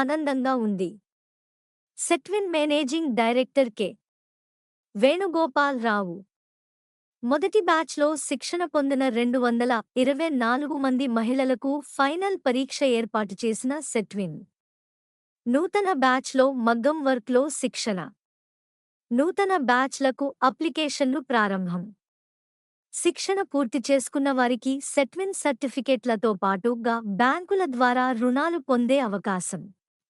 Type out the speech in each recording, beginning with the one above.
ఆనందంగా ఉంది. Setwin managing director K. Venugopal Rao. మొదటి బ్యాచ్లో శిక్షణ పొందిన రెండు వందల ఇరవై నాలుగు మంది మహిళలకు ఫైనల్ పరీక్ష ఏర్పాటు చేసిన సెట్విన్. నూతన బ్యాచ్లో మగ్గం వర్క్లో శిక్షణ. నూతన బ్యాచ్లకు అప్లికేషన్లు ప్రారంభం. శిక్షణ పూర్తి చేసుకున్న వారికి సెట్విన్ సర్టిఫికేట్లతో పాటుగా బ్యాంకుల ద్వారా రుణాలు పొందే అవకాశం.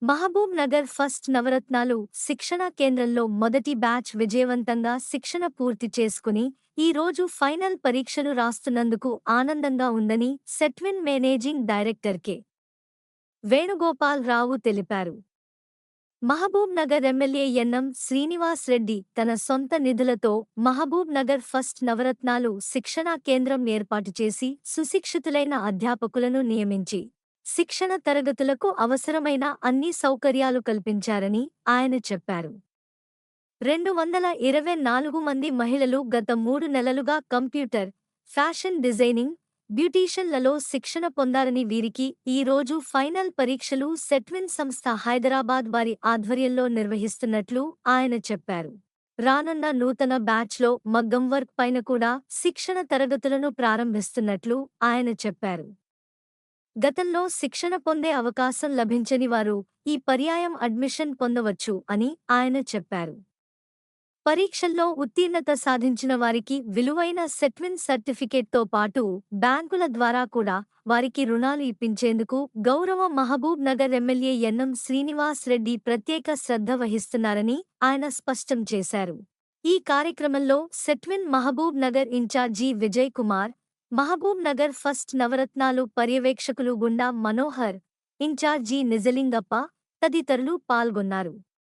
మహబూబ్ నగర్ ఫస్ట్ నవరత్నాలు శిక్షణా కేంద్రంలో మొదటి బ్యాచ్ విజయవంతంగా శిక్షణ పూర్తి చేసుకుని ఈ రోజు ఫైనల్ పరీక్షలు రాస్తున్నందుకు ఆనందంగా ఉందని Setwin managing director K Venugopal Rao తెలిపారు. మహబూబ్ నగర్ ఎమ్మెల్యే ఎన్నం శ్రీనివాస్ రెడ్డి తన సొంత నిధులతో మహబూబ్ నగర్ ఫస్ట్ నవరత్నాలు శిక్షణా కేంద్రం ఏర్పాటు చేసి సుశిక్షితులైన అధ్యాపకులను నియమించి శిక్షణ తరగతులకు అవసరమైన అన్ని సౌకర్యాలు కల్పించారని ఆయన చెప్పారు. రెండు వందల ఇరవై నాలుగు మంది మహిళలు గత మూడు నెలలుగా కంప్యూటర్ ఫ్యాషన్ డిజైనింగ్ బ్యూటీషియన్లలో శిక్షణ పొందారని వీరికి ఈ రోజు ఫైనల్ పరీక్షలు సెట్విన్ సంస్థ హైదరాబాద్ వారి ఆధ్వర్యంలో నిర్వహిస్తున్నట్లు ఆయన చెప్పారు. రానున్న నూతన బ్యాచ్లో మగ్గం వర్క్ పైన కూడా శిక్షణ తరగతులను ప్రారంభిస్తున్నట్లు ఆయన చెప్పారు. గతంలో శిక్షణ పొందే అవకాశం లభించని వారు ఈ పర్యాయం అడ్మిషన్ పొందవచ్చు అని ఆయన చెప్పారు. పరీక్షల్లో ఉత్తీర్ణత సాధించిన వారికి విలువైన సెట్విన్ సర్టిఫికేట్తో పాటు బ్యాంకుల ద్వారా కూడా వారికి రుణాలు ఇప్పించేందుకు గౌరవ మహబూబ్ నగర్ ఎమ్మెల్యే ఎన్ఎం శ్రీనివాస్ రెడ్డి ప్రత్యేక శ్రద్ధ వహిస్తున్నారని ఆయన స్పష్టం చేశారు. ఈ కార్యక్రమంలో సెట్విన్ మహబూబ్ నగర్ ఇన్ఛార్జీ విజయ్ కుమార్ మహబూబ్ నగర్ ఫస్ట్ నవరత్నాలు పర్యవేక్షకులు గుండా మనోహర్ ఇన్ఛార్జీ నిజలింగప్ప తదితరులు పాల్గొన్నారు.